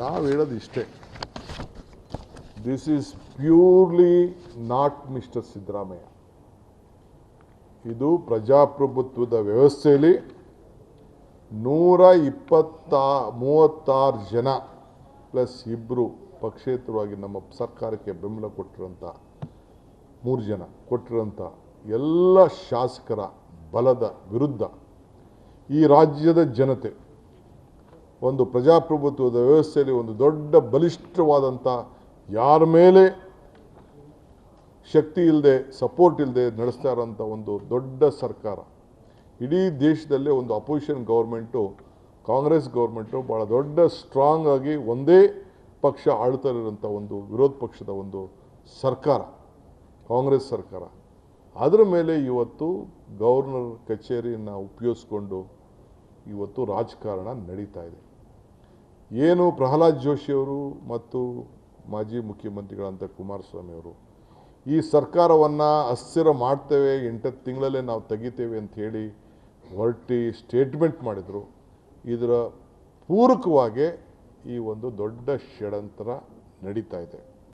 ನಾವು ಹೇಳೋದು ಇಷ್ಟೇ. This is purely not mister Siddaramaiah ಇದು ಪ್ರಜಾಪ್ರಭುತ್ವದ ವ್ಯವಸ್ಥೆಯಲ್ಲಿ ನೂರ ಇಪ್ಪತ್ತ, ಮೂವತ್ತಾರು ಜನ ಪ್ಲಸ್ ಇಬ್ಬರು ಪಕ್ಷೇತರವಾಗಿ ನಮ್ಮ ಸರ್ಕಾರಕ್ಕೆ ಬೆಂಬಲ ಕೊಟ್ಟಿರೋಂಥ ಮೂರು ಜನ ಕೊಟ್ಟಿರೋಂಥ ಎಲ್ಲ ಶಾಸಕರ ಬಲದ ವಿರುದ್ಧ ಈ ರಾಜ್ಯದ ಜನತೆ ಒಂದು ಪ್ರಜಾಪ್ರಭುತ್ವದ ವ್ಯವಸ್ಥೆಯಲ್ಲಿ ಒಂದು ದೊಡ್ಡ ಬಲಿಷ್ಠವಾದಂಥ ಯಾರ ಮೇಲೆ ಶಕ್ತಿ ಇಲ್ಲದೆ ಸಪೋರ್ಟ್ ಇಲ್ಲದೆ ನಡೆಸ್ತಾ ಇರೋಂಥ ಒಂದು ದೊಡ್ಡ ಸರ್ಕಾರ. ಇಡೀ ದೇಶದಲ್ಲೇ ಒಂದು ಅಪೋಸಿಷನ್ ಗೌರ್ಮೆಂಟು ಕಾಂಗ್ರೆಸ್ ಗೌರ್ಮೆಂಟು ಭಾಳ ದೊಡ್ಡ ಸ್ಟ್ರಾಂಗ್ ಆಗಿ ಒಂದೇ ಪಕ್ಷ ಆಳ್ತಾ ಇರೋಂಥ ಒಂದು ವಿರೋಧ ಪಕ್ಷದ ಒಂದು ಸರ್ಕಾರ, ಕಾಂಗ್ರೆಸ್ ಸರ್ಕಾರ. ಅದರ ಮೇಲೆ ಇವತ್ತು ಗವರ್ನರ್ ಕಚೇರಿಯನ್ನು ಉಪಯೋಗಿಸ್ಕೊಂಡು ಇವತ್ತು ರಾಜಕಾರಣ ನಡೀತಾ ಇದೆ. ಏನು ಪ್ರಹ್ಲಾದ್ ಜೋಶಿಯವರು ಮತ್ತು ಮಾಜಿ ಮುಖ್ಯಮಂತ್ರಿಗಳಂತ ಕುಮಾರಸ್ವಾಮಿ ಅವರು ಈ ಸರ್ಕಾರವನ್ನು ಅಸ್ಥಿರ ಮಾಡ್ತೇವೆ, ಎಂಟತ್ತು ತಿಂಗಳಲ್ಲೇ ನಾವು ತೆಗಿತೇವೆ ಅಂತ ಹೇಳಿ ಹೊರಟಿ ಸ್ಟೇಟ್ಮೆಂಟ್ ಮಾಡಿದರು. ಇದರ ಪೂರಕವಾಗಿ ಈ ಒಂದು ದೊಡ್ಡ ಷಡಂತರ ನಡೀತಾ ಇದೆ.